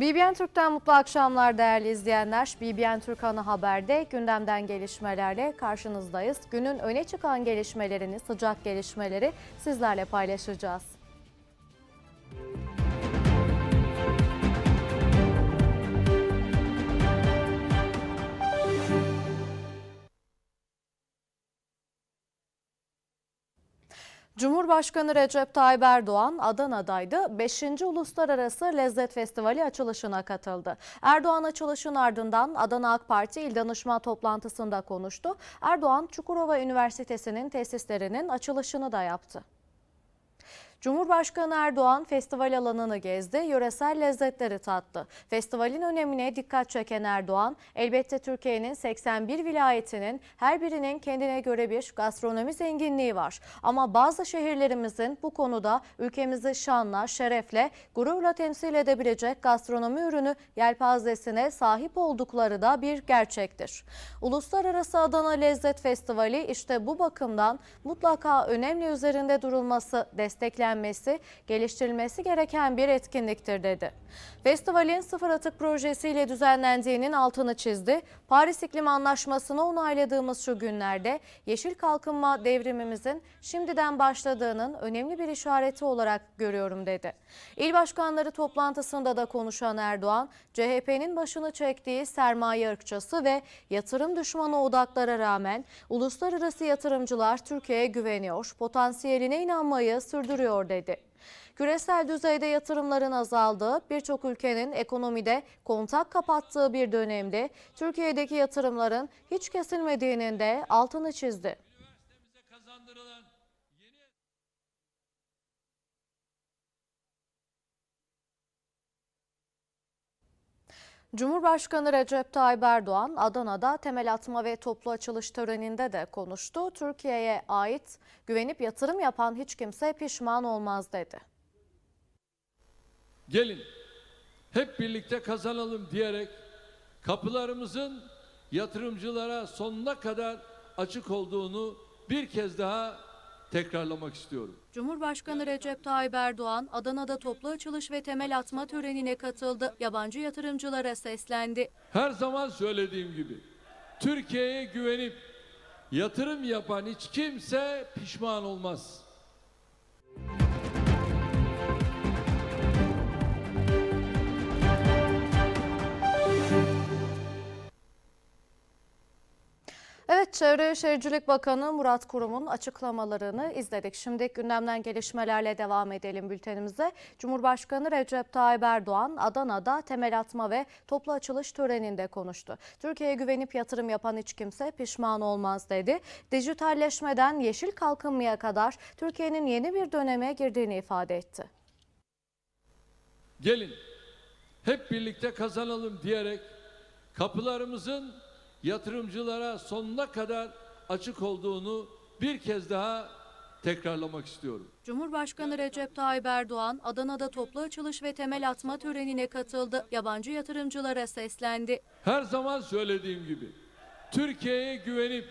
BBN Türk'ten mutlu akşamlar değerli izleyenler. BBN Türk Ana Haber'de gündemden gelişmelerle karşınızdayız. Günün öne çıkan gelişmelerini, sıcak gelişmeleri sizlerle paylaşacağız. Cumhurbaşkanı Recep Tayyip Erdoğan Adana'daydı. 5. Uluslararası Lezzet Festivali açılışına katıldı. Erdoğan açılışın ardından Adana AK Parti İl Danışma toplantısında konuştu. Erdoğan Çukurova Üniversitesi'nin tesislerinin açılışını da yaptı. Cumhurbaşkanı Erdoğan festival alanını gezdi, yöresel lezzetleri tattı. Festivalin önemine dikkat çeken Erdoğan, elbette Türkiye'nin 81 vilayetinin her birinin kendine göre bir gastronomi zenginliği var. Ama bazı şehirlerimizin bu konuda ülkemizi şanla, şerefle, gururla temsil edebilecek gastronomi ürünü yelpazesine sahip oldukları da bir gerçektir. Uluslararası Adana Lezzet Festivali işte bu bakımdan mutlaka önemli üzerinde durulması, desteklenmesi, geliştirilmesi gereken bir etkinliktir dedi. Festivalin sıfır atık projesiyle düzenlendiğinin altını çizdi. Paris İklim Anlaşması'nı onayladığımız şu günlerde yeşil kalkınma devrimimizin şimdiden başladığının önemli bir işareti olarak görüyorum dedi. İl başkanları toplantısında da konuşan Erdoğan, CHP'nin başını çektiği sermaye ırkçısı ve yatırım düşmanı odaklara rağmen uluslararası yatırımcılar Türkiye'ye güveniyor, potansiyeline inanmayı sürdürüyor dedi. Küresel düzeyde yatırımların azaldığı, birçok ülkenin ekonomide kontak kapattığı bir dönemde Türkiye'deki yatırımların hiç kesilmediğinin de altını çizdi. Cumhurbaşkanı Recep Tayyip Erdoğan Adana'da temel atma ve toplu açılış töreninde de konuştu. Türkiye'ye ait güvenip yatırım yapan hiç kimse pişman olmaz dedi. gelin hep birlikte kazanalım diyerek kapılarımızın yatırımcılara sonuna kadar açık olduğunu bir kez daha tekrarlamak istiyorum. Cumhurbaşkanı Recep Tayyip Erdoğan Adana'da toplu açılış ve temel atma törenine katıldı. Yabancı yatırımcılara seslendi. Her zaman söylediğim gibi Türkiye'ye güvenip yatırım yapan hiç kimse pişman olmaz. Çevre Şehircilik Bakanı Murat Kurum'un açıklamalarını izledik. Şimdi gündemden gelişmelerle devam edelim bültenimize. Cumhurbaşkanı Recep Tayyip Erdoğan Adana'da temel atma ve toplu açılış töreninde konuştu. Türkiye'ye güvenip yatırım yapan hiç kimse pişman olmaz dedi. Dijitalleşmeden yeşil kalkınmaya kadar Türkiye'nin yeni bir döneme girdiğini ifade etti. Gelin hep birlikte kazanalım diyerek kapılarımızın yatırımcılara sonuna kadar açık olduğunu bir kez daha tekrarlamak istiyorum. Cumhurbaşkanı Recep Tayyip Erdoğan Adana'da toplu açılış ve temel atma törenine katıldı. Yabancı yatırımcılara seslendi. Her zaman söylediğim gibi Türkiye'ye güvenip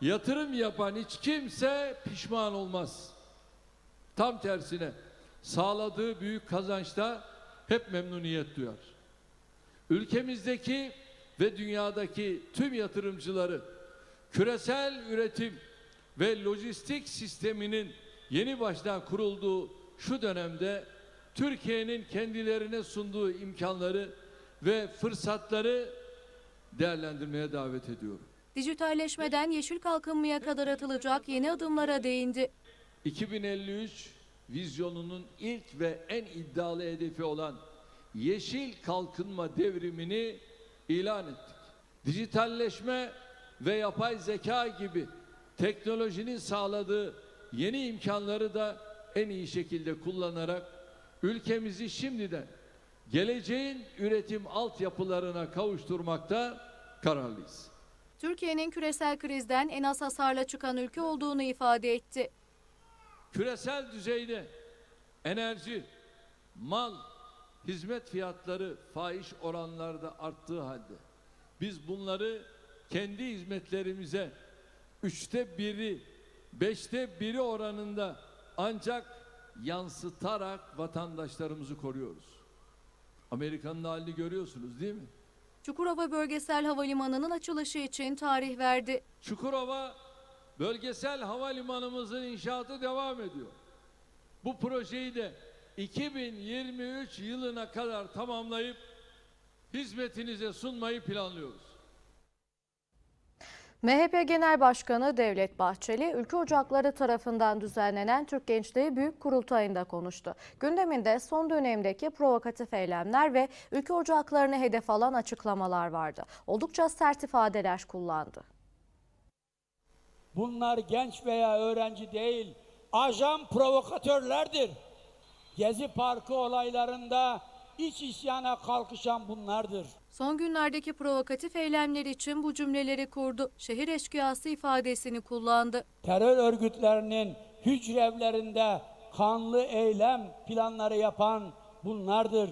yatırım yapan hiç kimse pişman olmaz. Tam tersine sağladığı büyük kazançta hep memnuniyet duyar. Ülkemizdeki ve dünyadaki tüm yatırımcıları küresel üretim ve lojistik sisteminin yeni baştan kurulduğu şu dönemde Türkiye'nin kendilerine sunduğu imkanları ve fırsatları değerlendirmeye davet ediyorum. Dijitalleşmeden yeşil kalkınmaya kadar atılacak yeni adımlara değindi. 2053 vizyonunun ilk ve en iddialı hedefi olan yeşil kalkınma devrimini ilan ettik. Dijitalleşme ve yapay zeka gibi teknolojinin sağladığı yeni imkanları da en iyi şekilde kullanarak ülkemizi şimdiden geleceğin üretim altyapılarına kavuşturmakta kararlıyız. Türkiye'nin küresel krizden en az hasarla çıkan ülke olduğunu ifade etti. küresel düzeyde enerji, mal, hizmet fiyatları fahiş oranlarda arttığı halde biz bunları kendi hizmetlerimize üçte biri, beşte biri oranında ancak yansıtarak vatandaşlarımızı koruyoruz. Amerika'nın halini görüyorsunuz değil mi? Çukurova Bölgesel Havalimanı'nın açılışı için tarih verdi. Çukurova bölgesel havalimanımızın inşaatı devam ediyor. Bu projeyi de 2023 yılına kadar tamamlayıp hizmetinize sunmayı planlıyoruz. MHP Genel Başkanı Devlet Bahçeli, Ülke Ocakları tarafından düzenlenen Türk Gençliği Büyük Kurultayı'nda konuştu. Gündeminde son dönemdeki provokatif eylemler ve Ülke Ocakları'nı hedef alan açıklamalar vardı. Oldukça sert ifadeler kullandı. Bunlar genç veya öğrenci değil, ajan provokatörlerdir. Gezi Parkı olaylarında iç isyana kalkışan bunlardır. Son günlerdeki provokatif eylemler için bu cümleleri kurdu. Şehir eşkıyası ifadesini kullandı. Terör örgütlerinin hücrevlerinde kanlı eylem planları yapan bunlardır.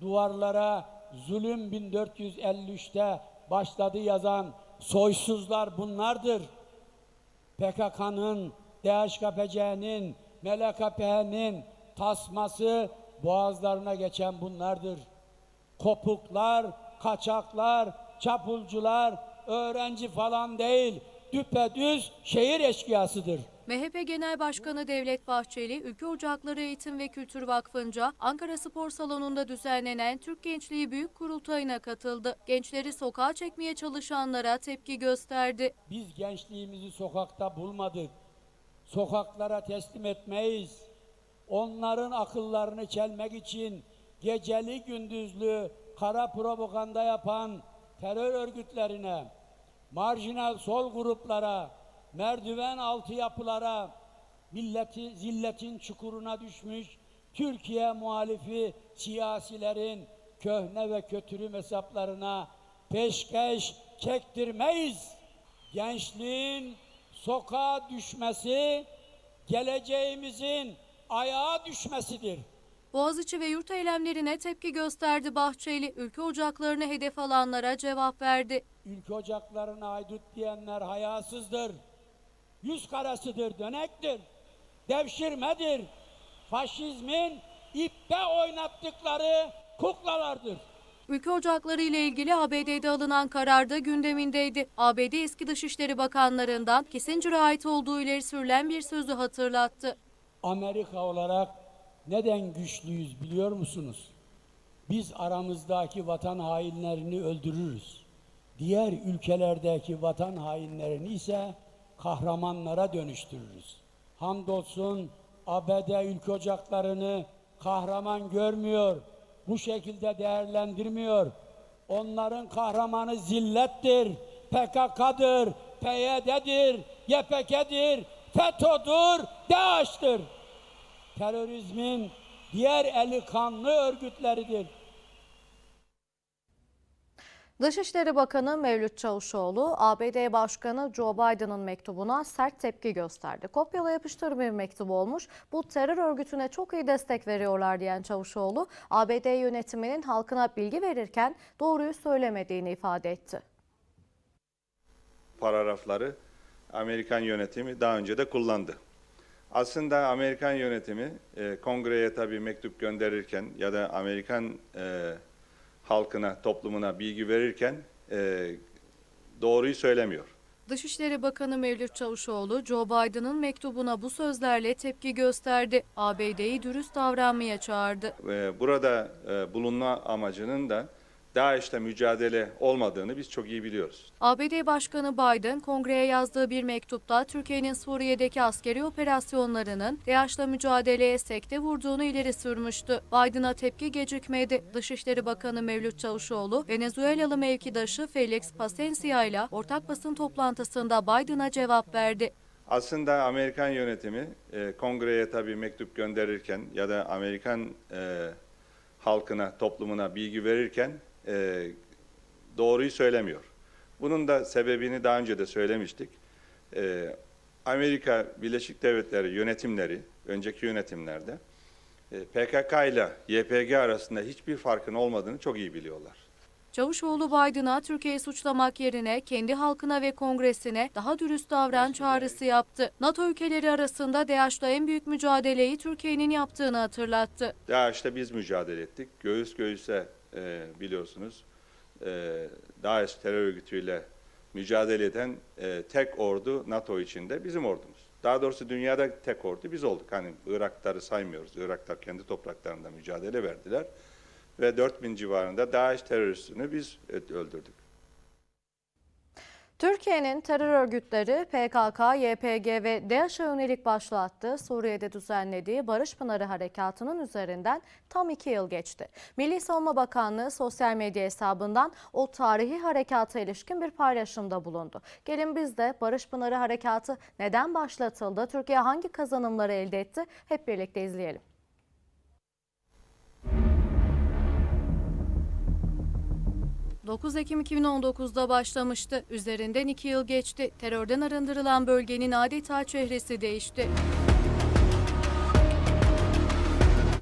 Duvarlara zulüm 1453'te başladı yazan soysuzlar bunlardır. PKK'nın, DHKPC'nin, MLKP'nin tasması boğazlarına geçen bunlardır. Kopuklar, kaçaklar, çapulcular, öğrenci falan değil, düpedüz şehir eşkıyasıdır. MHP Genel Başkanı Devlet Bahçeli, Ülke Ocakları Eğitim ve Kültür Vakfı'nca Ankara Spor Salonu'nda düzenlenen Türk Gençliği Büyük Kurultayı'na katıldı. Gençleri sokağa çekmeye çalışanlara tepki gösterdi. Biz gençliğimizi sokakta bulmadık. Sokaklara teslim etmeyiz. Onların akıllarını çelmek için geceli gündüzlü kara propaganda yapan terör örgütlerine, marjinal sol gruplara, merdiven altı yapılara, milleti zilletin çukuruna düşmüş Türkiye muhalifi siyasilerin köhne ve kötürüm hesaplarına peşkeş çektirmeyiz. Gençliğin sokağa düşmesi geleceğimizin ayağa düşmesidir. Boğaziçi ve yurt eylemlerine tepki gösterdi Bahçeli. Ülke ocaklarını hedef alanlara cevap verdi. Ülke ocaklarına haydut diyenler hayasızdır. Yüz karasıdır, dönektir. Devşirmedir. Faşizmin ipte oynattıkları kuklalardır. Ülke ocakları ile ilgili ABD'de alınan karar da gündemindeydi. ABD eski Dışişleri Bakanlarından Kissinger'a ait olduğu ileri sürülen bir sözü hatırlattı. Amerika olarak neden güçlüyüz biliyor musunuz? Biz aramızdaki vatan hainlerini öldürürüz. Diğer ülkelerdeki vatan hainlerini ise kahramanlara dönüştürürüz. Hamdolsun ABD ülke ocaklarını kahraman görmüyor. Bu şekilde değerlendirmiyor. Onların kahramanı zillettir, PKK'dır, PYD'dir, YPG'dir, FETÖ'dür, DAEŞ'tir terörizmin diğer eli kanlı örgütleridir. Dışişleri Bakanı Mevlüt Çavuşoğlu, ABD Başkanı Joe Biden'ın mektubuna sert tepki gösterdi. Kopyala yapıştır bir mektup olmuş. Bu terör örgütüne çok iyi destek veriyorlar diyen Çavuşoğlu, ABD yönetiminin halkına bilgi verirken doğruyu söylemediğini ifade etti. paragrafları Amerikan yönetimi daha önce de kullandı. Aslında Amerikan yönetimi e, kongreye tabii mektup gönderirken ya da Amerikan e, halkına, toplumuna bilgi verirken e, doğruyu söylemiyor. Dışişleri Bakanı Mevlüt Çavuşoğlu, Joe Biden'ın mektubuna bu sözlerle tepki gösterdi. ABD'yi dürüst davranmaya çağırdı. Burada e, bulunma amacının da DAEŞ'le mücadele olmadığını biz çok iyi biliyoruz. ABD Başkanı Biden, kongreye yazdığı bir mektupta Türkiye'nin Suriye'deki askeri operasyonlarının DAEŞ'la mücadeleye sekte vurduğunu ileri sürmüştü. Biden'a tepki gecikmedi. Dışişleri Bakanı Mevlüt Çavuşoğlu, Venezuelalı mevkidaşı Felix Pasencia ile ortak basın toplantısında Biden'a cevap verdi. Aslında Amerikan yönetimi e, kongreye tabii mektup gönderirken ya da Amerikan e, halkına, toplumuna bilgi verirken e, doğruyu söylemiyor. Bunun da sebebini daha önce de söylemiştik. E, Amerika Birleşik Devletleri yönetimleri, önceki yönetimlerde e, PKK ile YPG arasında hiçbir farkın olmadığını çok iyi biliyorlar. Çavuşoğlu Biden'a Türkiye'yi suçlamak yerine kendi halkına ve kongresine daha dürüst davran çağrısı yaptı. NATO ülkeleri arasında DAEŞ'la en büyük mücadeleyi Türkiye'nin yaptığını hatırlattı. DAEŞ'te biz mücadele ettik. Göğüs göğüse e, biliyorsunuz e, DAEŞ terör örgütüyle mücadele eden e, tek ordu NATO içinde bizim ordumuz. Daha doğrusu dünyada tek ordu biz olduk. Hani Irakları saymıyoruz. Iraklar kendi topraklarında mücadele verdiler. Ve 4000 civarında DAEŞ teröristini biz öldürdük. Türkiye'nin terör örgütleri PKK, YPG ve DAEŞ'e yönelik başlattığı Suriye'de düzenlediği Barış Pınarı Harekatı'nın üzerinden tam iki yıl geçti. Milli Savunma Bakanlığı sosyal medya hesabından o tarihi harekata ilişkin bir paylaşımda bulundu. Gelin biz de Barış Pınarı Harekatı neden başlatıldı, Türkiye hangi kazanımları elde etti hep birlikte izleyelim. ...9 Ekim 2019'da başlamıştı. Üzerinden iki yıl geçti. Terörden arındırılan bölgenin adeta çehresi değişti.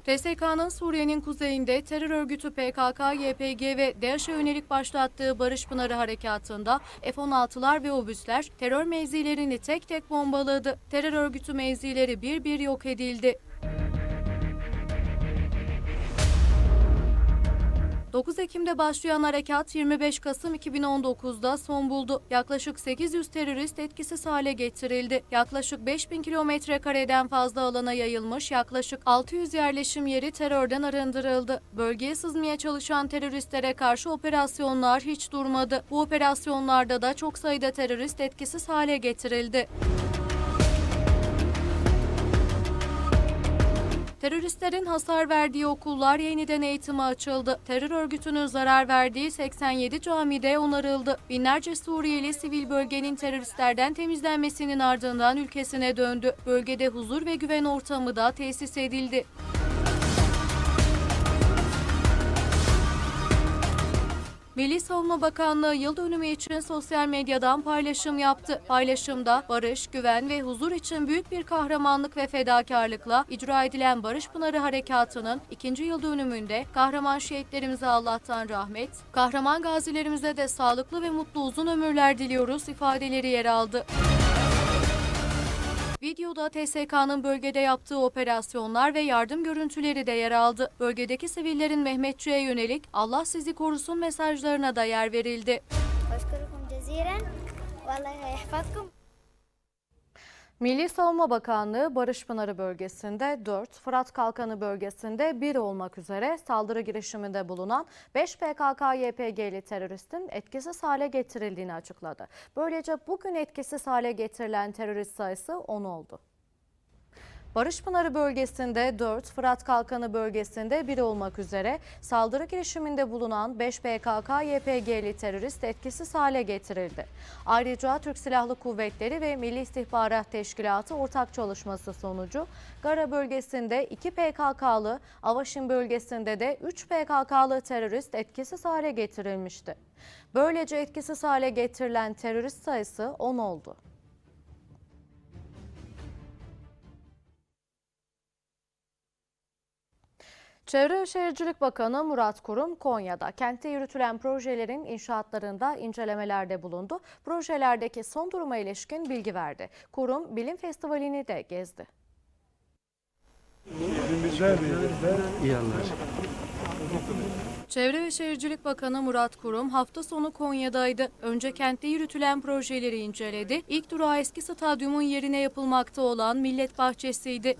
TSK'nın Suriye'nin kuzeyinde terör örgütü PKK, YPG ve DAEŞ'e yönelik başlattığı Barış Pınarı Harekatı'nda F-16'lar ve obüsler terör mevzilerini tek tek bombaladı. Terör örgütü mevzileri bir bir yok edildi. 9 Ekim'de başlayan harekat 25 Kasım 2019'da son buldu. Yaklaşık 800 terörist etkisiz hale getirildi. Yaklaşık 5000 kilometre kareden fazla alana yayılmış yaklaşık 600 yerleşim yeri terörden arındırıldı. Bölgeye sızmaya çalışan teröristlere karşı operasyonlar hiç durmadı. Bu operasyonlarda da çok sayıda terörist etkisiz hale getirildi. Teröristlerin hasar verdiği okullar yeniden eğitime açıldı. Terör örgütünün zarar verdiği 87 camide onarıldı. Binlerce Suriyeli sivil bölgenin teröristlerden temizlenmesinin ardından ülkesine döndü. Bölgede huzur ve güven ortamı da tesis edildi. Milli Savunma Bakanlığı yıl dönümü için sosyal medyadan paylaşım yaptı. Paylaşımda barış, güven ve huzur için büyük bir kahramanlık ve fedakarlıkla icra edilen Barış Pınarı Harekatı'nın ikinci yıl dönümünde kahraman şehitlerimize Allah'tan rahmet, kahraman gazilerimize de sağlıklı ve mutlu uzun ömürler diliyoruz ifadeleri yer aldı. Videoda TSK'nın bölgede yaptığı operasyonlar ve yardım görüntüleri de yer aldı. Bölgedeki sivillerin Mehmetçi'ye yönelik Allah sizi korusun mesajlarına da yer verildi. Başkanım, Milli Savunma Bakanlığı Barış Pınarı bölgesinde 4, Fırat Kalkanı bölgesinde 1 olmak üzere saldırı girişiminde bulunan 5 PKK-YPG'li teröristin etkisiz hale getirildiğini açıkladı. Böylece bugün etkisiz hale getirilen terörist sayısı 10 oldu. Barış Pınarı bölgesinde 4, Fırat Kalkanı bölgesinde 1 olmak üzere saldırı girişiminde bulunan 5 PKK-YPG'li terörist etkisiz hale getirildi. Ayrıca Türk Silahlı Kuvvetleri ve Milli İstihbarat Teşkilatı ortak çalışması sonucu Gara bölgesinde 2 PKK'lı, Avaşin bölgesinde de 3 PKK'lı terörist etkisiz hale getirilmişti. Böylece etkisiz hale getirilen terörist sayısı 10 oldu. Çevre ve Şehircilik Bakanı Murat Kurum Konya'da kentte yürütülen projelerin inşaatlarında incelemelerde bulundu. Projelerdeki son duruma ilişkin bilgi verdi. Kurum bilim festivalini de gezdi. Çevre ve Şehircilik Bakanı Murat Kurum hafta sonu Konya'daydı. Önce kentte yürütülen projeleri inceledi. İlk durağı eski stadyumun yerine yapılmakta olan Millet Bahçesi'ydi.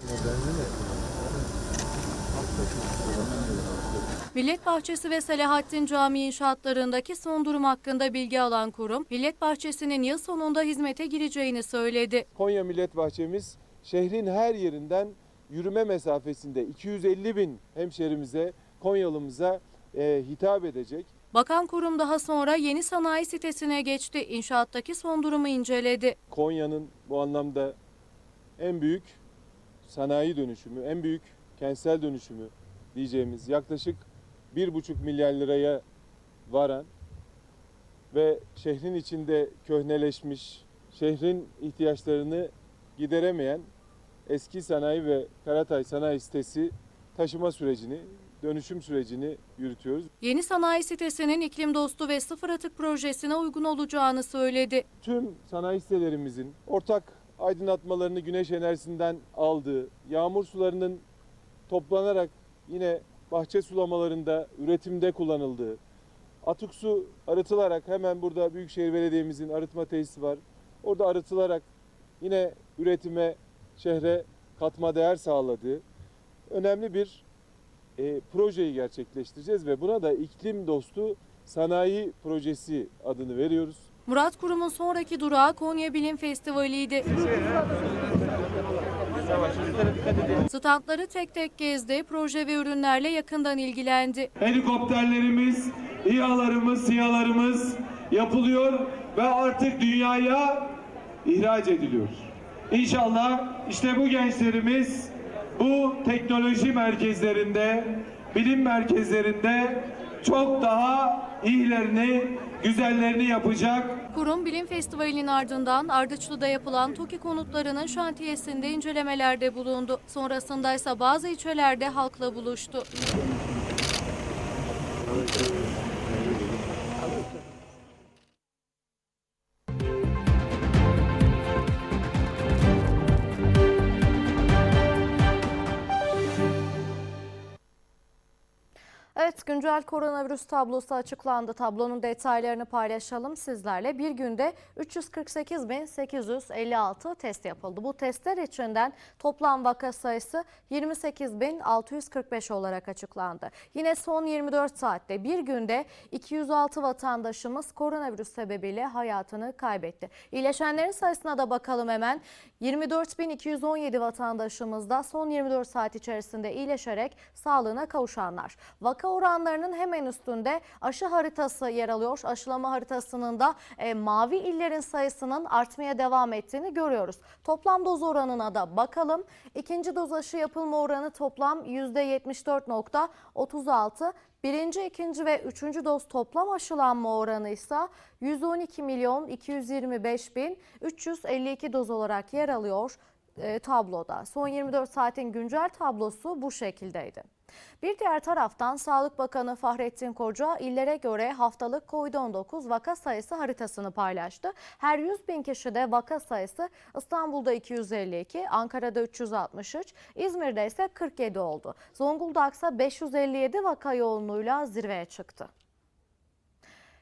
Millet Bahçesi ve Selahattin Camii inşaatlarındaki son durum hakkında bilgi alan kurum, Millet Bahçesi'nin yıl sonunda hizmete gireceğini söyledi. Konya Millet Bahçemiz şehrin her yerinden yürüme mesafesinde 250 bin hemşerimize, Konyalımıza e, hitap edecek. Bakan kurum daha sonra yeni sanayi sitesine geçti. İnşaattaki son durumu inceledi. Konya'nın bu anlamda en büyük sanayi dönüşümü, en büyük kentsel dönüşümü diyeceğimiz yaklaşık 1,5 milyar liraya varan ve şehrin içinde köhneleşmiş, şehrin ihtiyaçlarını gideremeyen eski sanayi ve Karatay sanayi sitesi taşıma sürecini dönüşüm sürecini yürütüyoruz. Yeni sanayi sitesinin iklim dostu ve sıfır atık projesine uygun olacağını söyledi. Tüm sanayi sitelerimizin ortak aydınlatmalarını güneş enerjisinden aldığı, yağmur sularının toplanarak yine bahçe sulamalarında üretimde kullanıldığı, atık su arıtılarak hemen burada Büyükşehir Belediye'mizin arıtma tesisi var. Orada arıtılarak yine üretime, şehre katma değer sağladığı önemli bir e, projeyi gerçekleştireceğiz ve buna da iklim dostu sanayi projesi adını veriyoruz. Murat Kurum'un sonraki durağı Konya Bilim Festivali'ydi. Standları tek tek gezdi, proje ve ürünlerle yakından ilgilendi. helikopterlerimiz, İHA'larımız, SİHA'larımız yapılıyor ve artık dünyaya ihraç ediliyor. İnşallah işte bu gençlerimiz bu teknoloji merkezlerinde, bilim merkezlerinde çok daha iyilerini, güzellerini yapacak. Kurum Bilim Festivali'nin ardından Ardıçlı'da yapılan TOKİ konutlarının şantiyesinde incelemelerde bulundu. Sonrasında ise bazı ilçelerde halkla buluştu. Evet, güncel koronavirüs tablosu açıklandı. Tablonun detaylarını paylaşalım sizlerle. Bir günde 348.856 test yapıldı. Bu testler içinden toplam vaka sayısı 28.645 olarak açıklandı. Yine son 24 saatte bir günde 206 vatandaşımız koronavirüs sebebiyle hayatını kaybetti. İyileşenlerin sayısına da bakalım hemen. 24.217 vatandaşımız da son 24 saat içerisinde iyileşerek sağlığına kavuşanlar. Vaka oranlarının hemen üstünde aşı haritası yer alıyor. Aşılama haritasının da e, mavi illerin sayısının artmaya devam ettiğini görüyoruz. Toplam doz oranına da bakalım. İkinci doz aşı yapılma oranı toplam %74.36. Birinci, ikinci ve üçüncü doz toplam aşılanma oranı ise 112 milyon 225 bin 352 doz olarak yer alıyor e, tabloda. Son 24 saatin güncel tablosu bu şekildeydi. Bir diğer taraftan Sağlık Bakanı Fahrettin Koca illere göre haftalık COVID-19 vaka sayısı haritasını paylaştı. Her 100 bin kişide vaka sayısı İstanbul'da 252, Ankara'da 363, İzmir'de ise 47 oldu. Zonguldak'sa 557 vaka yoğunluğuyla zirveye çıktı.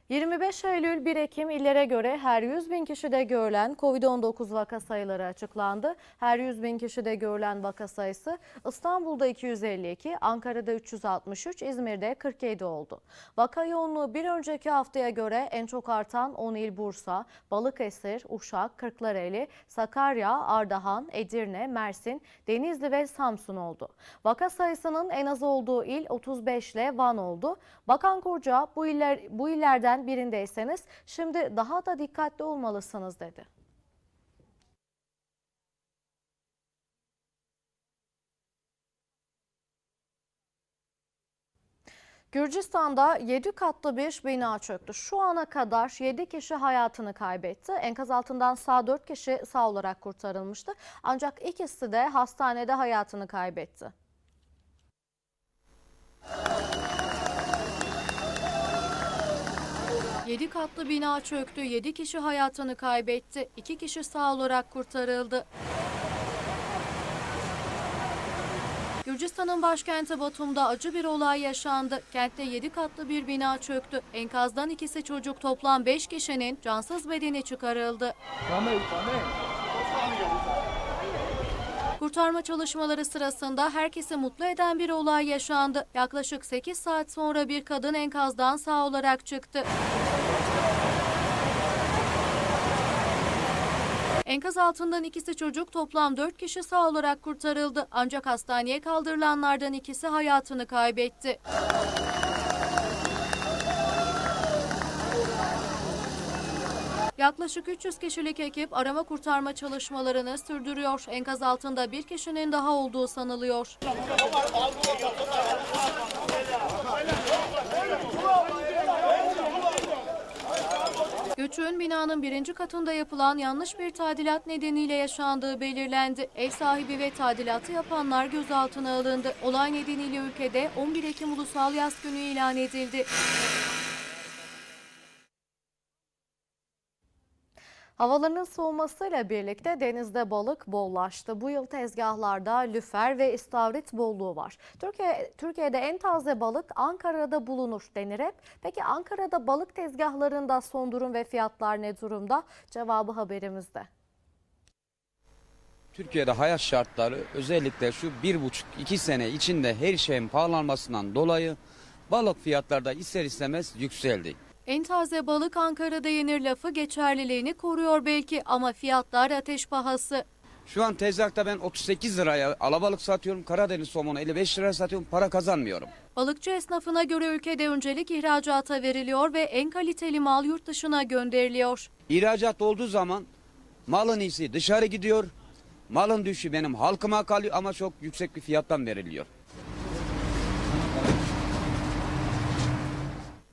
25 Eylül 1 Ekim illere göre her 100 bin kişide görülen COVID-19 vaka sayıları açıklandı. Her 100 bin kişide görülen vaka sayısı İstanbul'da 252, Ankara'da 363, İzmir'de 47 oldu. Vaka yoğunluğu bir önceki haftaya göre en çok artan 10 il Bursa, Balıkesir, Uşak, Kırklareli, Sakarya, Ardahan, Edirne, Mersin, Denizli ve Samsun oldu. Vaka sayısının en az olduğu il 35 ile Van oldu. Bakan Koca bu iller bu illerden birindeyseniz şimdi daha da dikkatli olmalısınız dedi. Gürcistan'da 7 katlı bir bina çöktü. Şu ana kadar 7 kişi hayatını kaybetti. Enkaz altından sağ 4 kişi sağ olarak kurtarılmıştı. Ancak ikisi de hastanede hayatını kaybetti. Yedi katlı bina çöktü. 7 kişi hayatını kaybetti. 2 kişi sağ olarak kurtarıldı. Gürcistan'ın başkenti Batum'da acı bir olay yaşandı. Kentte 7 katlı bir bina çöktü. Enkazdan ikisi çocuk toplam 5 kişinin cansız bedeni çıkarıldı. Kurtarma çalışmaları sırasında herkesi mutlu eden bir olay yaşandı. Yaklaşık 8 saat sonra bir kadın enkazdan sağ olarak çıktı. Enkaz altından ikisi çocuk toplam 4 kişi sağ olarak kurtarıldı. Ancak hastaneye kaldırılanlardan ikisi hayatını kaybetti. Yaklaşık 300 kişilik ekip arama kurtarma çalışmalarını sürdürüyor. Enkaz altında bir kişinin daha olduğu sanılıyor. Göçün binanın birinci katında yapılan yanlış bir tadilat nedeniyle yaşandığı belirlendi. Ev sahibi ve tadilatı yapanlar gözaltına alındı. Olay nedeniyle ülkede 11 Ekim Ulusal Yaz Günü ilan edildi. Havaların soğumasıyla birlikte denizde balık bollaştı. Bu yıl tezgahlarda lüfer ve istavrit bolluğu var. Türkiye, Türkiye'de en taze balık Ankara'da bulunur denir hep. Peki Ankara'da balık tezgahlarında son durum ve fiyatlar ne durumda? Cevabı haberimizde. Türkiye'de hayat şartları özellikle şu bir buçuk iki sene içinde her şeyin pahalanmasından dolayı balık fiyatları da ister istemez yükseldi. En taze balık Ankara'da yenir lafı geçerliliğini koruyor belki ama fiyatlar ateş pahası. Şu an tezgahta ben 38 liraya alabalık satıyorum. Karadeniz somonu 55 liraya satıyorum. Para kazanmıyorum. Balıkçı esnafına göre ülkede öncelik ihracata veriliyor ve en kaliteli mal yurt dışına gönderiliyor. İhracat olduğu zaman malın iyisi dışarı gidiyor. Malın düşü benim halkıma kalıyor ama çok yüksek bir fiyattan veriliyor.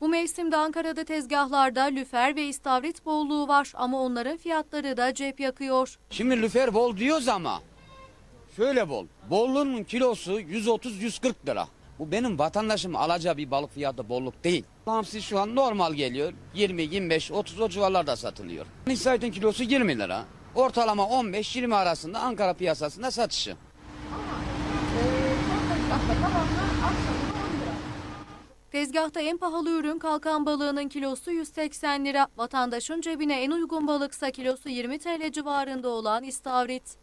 Bu mevsimde Ankara'da tezgahlarda lüfer ve istavrit bolluğu var ama onların fiyatları da cep yakıyor. Şimdi lüfer bol diyoruz ama şöyle bol. Bolluğun kilosu 130-140 lira. Bu benim vatandaşım alacağı bir balık fiyatı bolluk değil. Hamsi şu an normal geliyor. 20, 25, 30 o civarlarda satılıyor. İstavritin kilosu 20 lira. Ortalama 15-20 arasında Ankara piyasasında satışı. Tezgahta en pahalı ürün kalkan balığının kilosu 180 lira. Vatandaşın cebine en uygun balıksa kilosu 20 TL civarında olan istavrit.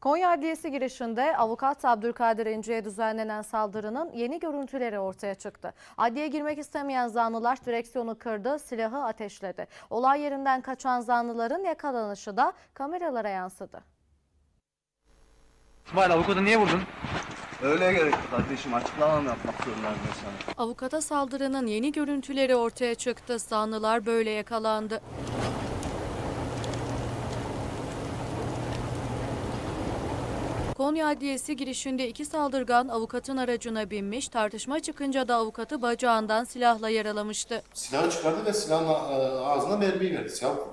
Konya Adliyesi girişinde avukat Abdülkadir İnci'ye düzenlenen saldırının yeni görüntüleri ortaya çıktı. Adliye girmek istemeyen zanlılar direksiyonu kırdı, silahı ateşledi. Olay yerinden kaçan zanlıların yakalanışı da kameralara yansıdı. İsmail avukatı niye vurdun? Öyle gerekti kardeşim açıklama mı yapmak zorundayım ben sana? Avukata saldırının yeni görüntüleri ortaya çıktı. Zanlılar böyle yakalandı. Konya Adliyesi girişinde iki saldırgan avukatın aracına binmiş, tartışma çıkınca da avukatı bacağından silahla yaralamıştı. Silahı çıkardı ve silahın a- ağzına mermiyi verdi. Silah vurdu.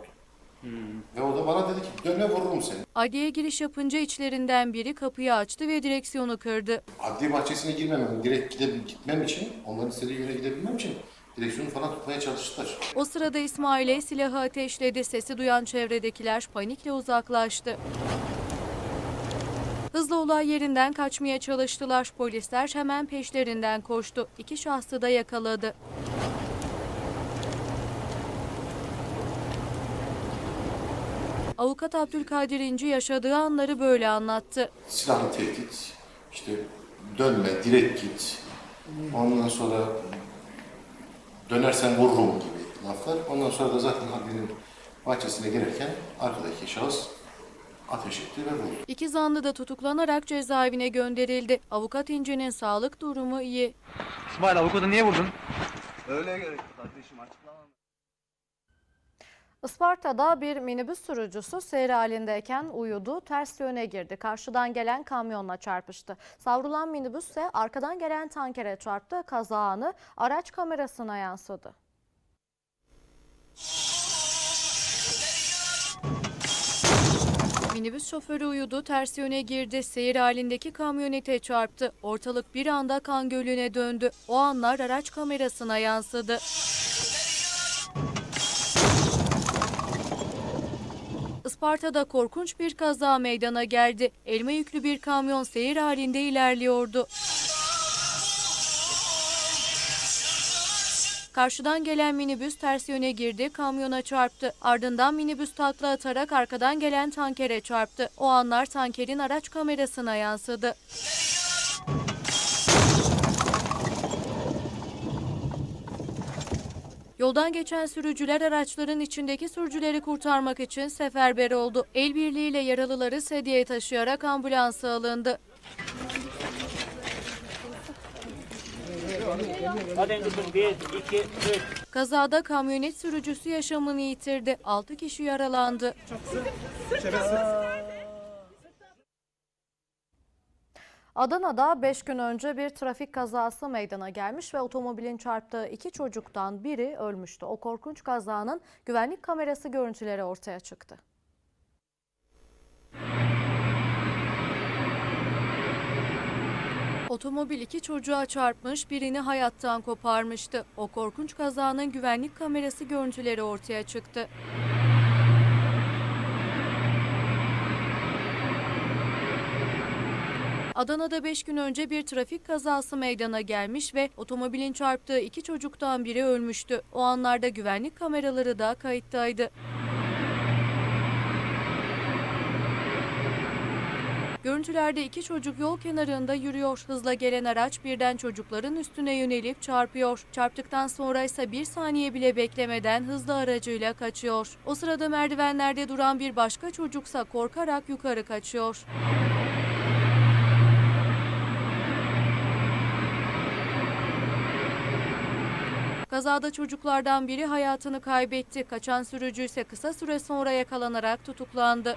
Ve o da bana dedi ki dönme vururum seni. Adliyeye giriş yapınca içlerinden biri kapıyı açtı ve direksiyonu kırdı. Adliye bahçesine girmemem, direkt gide, gitmem için, onların istediği yere gidebilmem için direksiyonu falan tutmaya çalıştılar. O sırada İsmail'e silahı ateşledi. Sesi duyan çevredekiler panikle uzaklaştı. Hızlı olay yerinden kaçmaya çalıştılar. Polisler hemen peşlerinden koştu. İki şahsı da yakaladı. Avukat Abdülkadir İnci yaşadığı anları böyle anlattı. Silahlı tehdit, işte dönme, direkt git. Ondan sonra dönersen vururum gibi laflar. Ondan sonra da zaten adliyenin bahçesine girerken arkadaki şahıs ateş etti ve vurdu. İki zanlı da tutuklanarak cezaevine gönderildi. Avukat İnci'nin sağlık durumu iyi. İsmail avukatı niye vurdun? Öyle mı? Isparta'da bir minibüs sürücüsü seyir halindeyken uyudu, ters yöne girdi. Karşıdan gelen kamyonla çarpıştı. Savrulan minibüs ise arkadan gelen tankere çarptı. Kaza anı araç kamerasına yansıdı. Minibüs şoförü uyudu, ters yöne girdi. Seyir halindeki kamyonete çarptı. Ortalık bir anda kan gölüne döndü. O anlar araç kamerasına yansıdı. Isparta'da korkunç bir kaza meydana geldi. Elma yüklü bir kamyon seyir halinde ilerliyordu. Karşıdan gelen minibüs ters yöne girdi, kamyona çarptı. Ardından minibüs takla atarak arkadan gelen tankere çarptı. O anlar tankerin araç kamerasına yansıdı. Yoldan geçen sürücüler araçların içindeki sürücüleri kurtarmak için seferber oldu. El birliğiyle yaralıları sedyeye taşıyarak ambulansa alındı. Kazada kamyonet sürücüsü yaşamını yitirdi. 6 kişi yaralandı. Adana'da 5 gün önce bir trafik kazası meydana gelmiş ve otomobilin çarptığı iki çocuktan biri ölmüştü. O korkunç kazanın güvenlik kamerası görüntüleri ortaya çıktı. Otomobil iki çocuğa çarpmış, birini hayattan koparmıştı. O korkunç kazanın güvenlik kamerası görüntüleri ortaya çıktı. Adana'da 5 gün önce bir trafik kazası meydana gelmiş ve otomobilin çarptığı iki çocuktan biri ölmüştü. O anlarda güvenlik kameraları da kayıttaydı. Görüntülerde iki çocuk yol kenarında yürüyor. Hızla gelen araç birden çocukların üstüne yönelip çarpıyor. Çarptıktan sonra ise bir saniye bile beklemeden hızlı aracıyla kaçıyor. O sırada merdivenlerde duran bir başka çocuksa korkarak yukarı kaçıyor. Kazada çocuklardan biri hayatını kaybetti. Kaçan sürücü ise kısa süre sonra yakalanarak tutuklandı.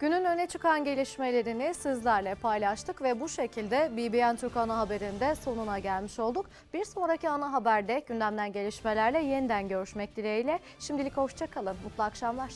Günün öne çıkan gelişmelerini sizlerle paylaştık ve bu şekilde BBN Türk ana haberinde sonuna gelmiş olduk. Bir sonraki ana haberde gündemden gelişmelerle yeniden görüşmek dileğiyle. Şimdilik hoşçakalın. Mutlu akşamlar.